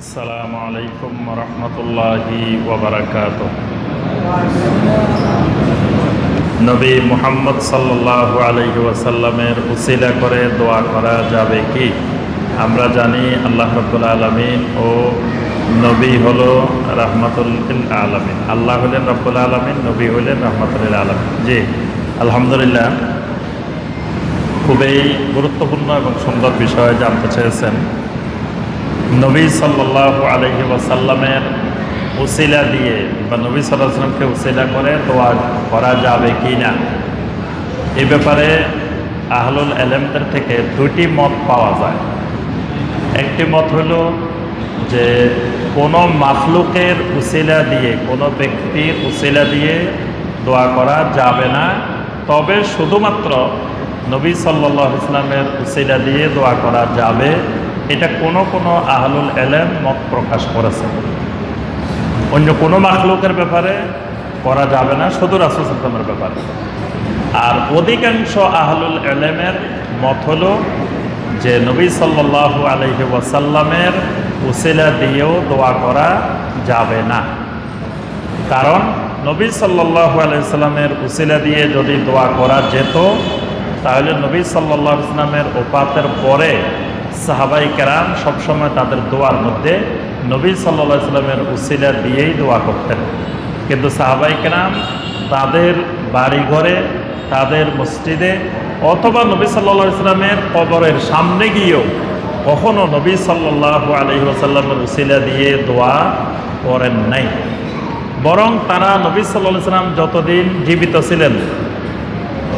السلام عليكم ورحمة الله وبركاته নবী মোহাম্মদ সাল্লাহ আলহি ওয়াসাল্লামের উসিলা করে দোয়া করা যাবে কি আমরা জানি আল্লাহ রব্বুল আলমিন ও নবী হলো রহমতুল আলমিন আল্লাহ হলেন রব্বুল আলমিন নবী হলেন রহমতুল আলমিন জি আলহামদুলিল্লাহ খুবই গুরুত্বপূর্ণ এবং সুন্দর বিষয় জানতে চেয়েছেন নবী সাল্লাহ আলহি ওয়াসাল্লামের উসিলা দিয়ে বা নবী সাল্লাহ সাল্লামকে উসিলা করে দোয়া করা যাবে কি না? এ ব্যাপারে আহলুল এলেমদের থেকে দুটি মত পাওয়া যায়। একটি মত হলো যে কোনো মাখলুকের উসিলা দিয়ে, কোনো ব্যক্তির উসিলা দিয়ে দোয়া করা যাবে না। তবে শুধুমাত্র নবী সাল্লাহ ইসলামের উসিলা দিয়ে দোয়া করা যাবে। এটা কোনো কোনো আহলুল এলেম মত প্রকাশ করেছে। অন্য কোনো মাখলুকের ব্যাপারে করা যাবে না, শুধু রাসুল সাল্লামের ব্যাপারে। আর অধিকাংশ আহলুল এলেমের মত হলো যে নবী সাল্লাহ আলহি ওয়াসাল্লামের উসিলা দিয়েও দোয়া করা যাবে না। কারণ নবী সাল্লাহ আলাইসাল্লামের উসিলা দিয়ে যদি দোয়া করা যেত, তাহলে নবী সাল্লাহ ইসলামের ওপাতের পরে সাহাবাই কেরাম সবসময় তাদের দোয়ার মধ্যে নবী সাল্লাহ ইসলামের উসিলা দিয়েই দোয়া করতেন। কিন্তু সাহাবাই কেরাম তাদের বাড়ি ঘরে তাদের মসজিদে অথবা নবী সাল্লাহ ইসলামের কবরের সামনে গিয়েও কখনও নবী সাল্লাহ আলহি আসাল্লামের উসিলা দিয়ে দোয়া করেন নাই। বরং তারা নবী সাল্লাহ ইসলাম যতদিন জীবিত ছিলেন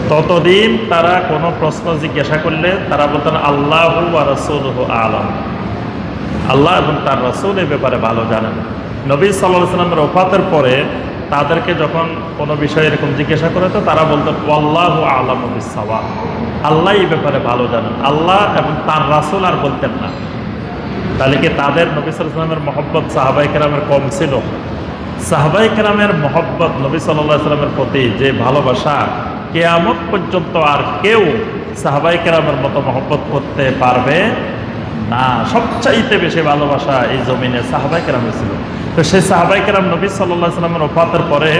ততদিন তারা কোনো প্রশ্ন জিজ্ঞাসা করলে তারা বলতেন, আল্লাহ রসুল আলম। আল্লাহ এবং তার রসুল এই ব্যাপারে ভালো জানেন। নবী সাল্লাহ সাল্লামের ওফাতের পরে তাদেরকে যখন কোনো বিষয়ে এরকম জিজ্ঞাসা করে তো তারা বলতেন আল্লাহ আলম সাওয়া আল্লাহ এই ব্যাপারে ভালো জানেন। আল্লাহ এবং তার রাসুল আর বলতেন না। তাহলে কি তাদের নবী সাল্লামের মহব্বত সাহাবাই কেরামের কম ছিল? সাহাবাই কেরামের মহব্বত নবী সাল্লাহ সাল্লামের প্রতি যে ভালোবাসা কেয়ামত পর্যন্ত আর কেউ সাহাবাই কেরামের মতো মহব্বত করতে পারবে না। সবচাইতে বেশি ভালোবাসা এই জমিনে সাহাবাই কেরামের ছিল। তো সেই সাহাবাই কেরাম নবী সাল্লাহ সাল্লামের ওফাতের পরে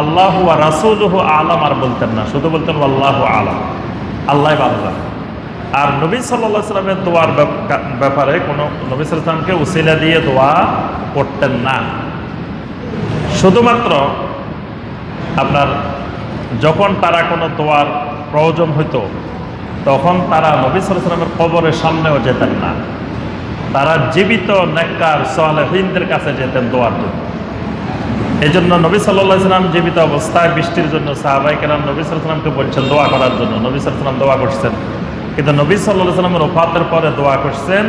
আল্লাহ রাসুল আলাম আর বলতেন না, শুধু বলতেন আল্লাহ আলাম, আল্লাহ আল্লাহ আর নবী সাল্লাহ সাল্লামের দোয়ার ব্যাপারে কোনো নবী সাল্লামকে উসিলা দিয়ে দোয়া করতেন না। শুধুমাত্র আপনার যখন তারা কোনো দোয়ার প্রয়োজন হইতো, তখন তারা নবী সাল্লামের কবরের সামনেও যেতেন না। তারা জীবিত, নেককার সোয়ালহিনদের কাছে যেতেন দোয়ার জন্য। এই জন্য নবী সাল্লাহ সাল্লাম জীবিত অবস্থায় বৃষ্টির জন্য সাহাবাই কেরাম নবী সাল্লামকে বলছেন, দোয়া করার জন্য। নবী সাল্লাম দোয়া করছেন। কিন্তু নবী সাল্লাহ সাল্লামের ওফাতের পরে দোয়া করছেন,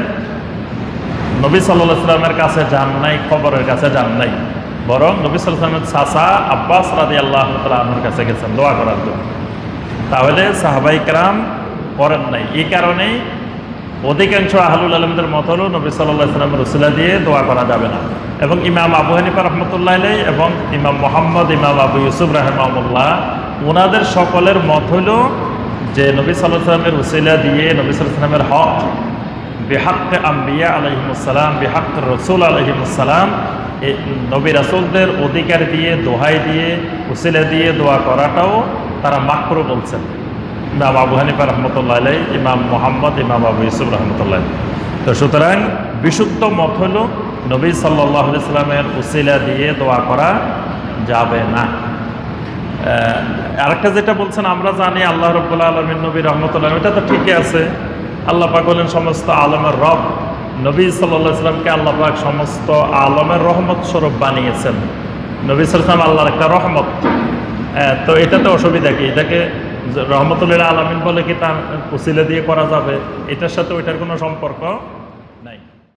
নবী সাল্লাহ সাল্লামের কাছে যান নাই খবরের কাছে যান নাই। বরং নবী সাল্লামের চাষা আব্বাস রাদি আল্লাহ তালাহর কাছে গেছেন দোয়া করার জন্য। তাহলে সাহাবাই কেরাম করেন নাই। এই কারণেই অধিকাংশ আহলুল আলমদের মত হল নবী সাল্লাহ ইসলামের রসুলা দিয়ে দোয়া করা যাবে না। এবং ইমাম আবু হানিফা রহমতুল্লাহ আলাই এবং ইমাম মোহাম্মদ, ইমাম আবু ইউসুফ রাহমাউল্লাহ ওনাদের সকলের মত হল যে নবী সাল্লাহ সাল্লামের উসিলা দিয়ে নবী সাল্লাহ সাল্লামের হক, বেহাক্কে আম্বিয়া আলহিমুসালাম বেহাক রসুল আলহিমুসালাম নবী রাসুলদের অধিকার দিয়ে, দোহাই দিয়ে, উসিলা দিয়ে দোয়া করাটাও তারা মাকরু বলছেন। ইমাম আবু হানিফা রহমতুল্লাহ আলাই ইমাম মোহাম্মদ, ইমাম আবু ইউসুফ রহমতুল্লাহ তো সুতরাং বিশুদ্ধ মত হল নবী সাল্লাহ ইসলামের উসিলা দিয়ে দোয়া করা যাবে না। আরেকটা যেটা বলছেন, আমরা জানি আল্লাহ রব্বুল্লা আলমিন নবী রহমতুল্লাহ এটা তো ঠিকই আছে। আল্লাহ পাক হলেন সমস্ত আলমের রব নবী সাল্লাহ সাল্লামকে আল্লাহ পাক সমস্ত আলমের রহমত স্বরূপ বানিয়েছেন। নবী সাল্লাম আল্লাহর একটা রহমত। তো এটাতে অসুবিধা কি? এটাকে রহমতুল্লাহ আলমিন বলে কি তার উসিলা দিয়ে করা যাবে? এটার সাথে ওইটার কোনো সম্পর্ক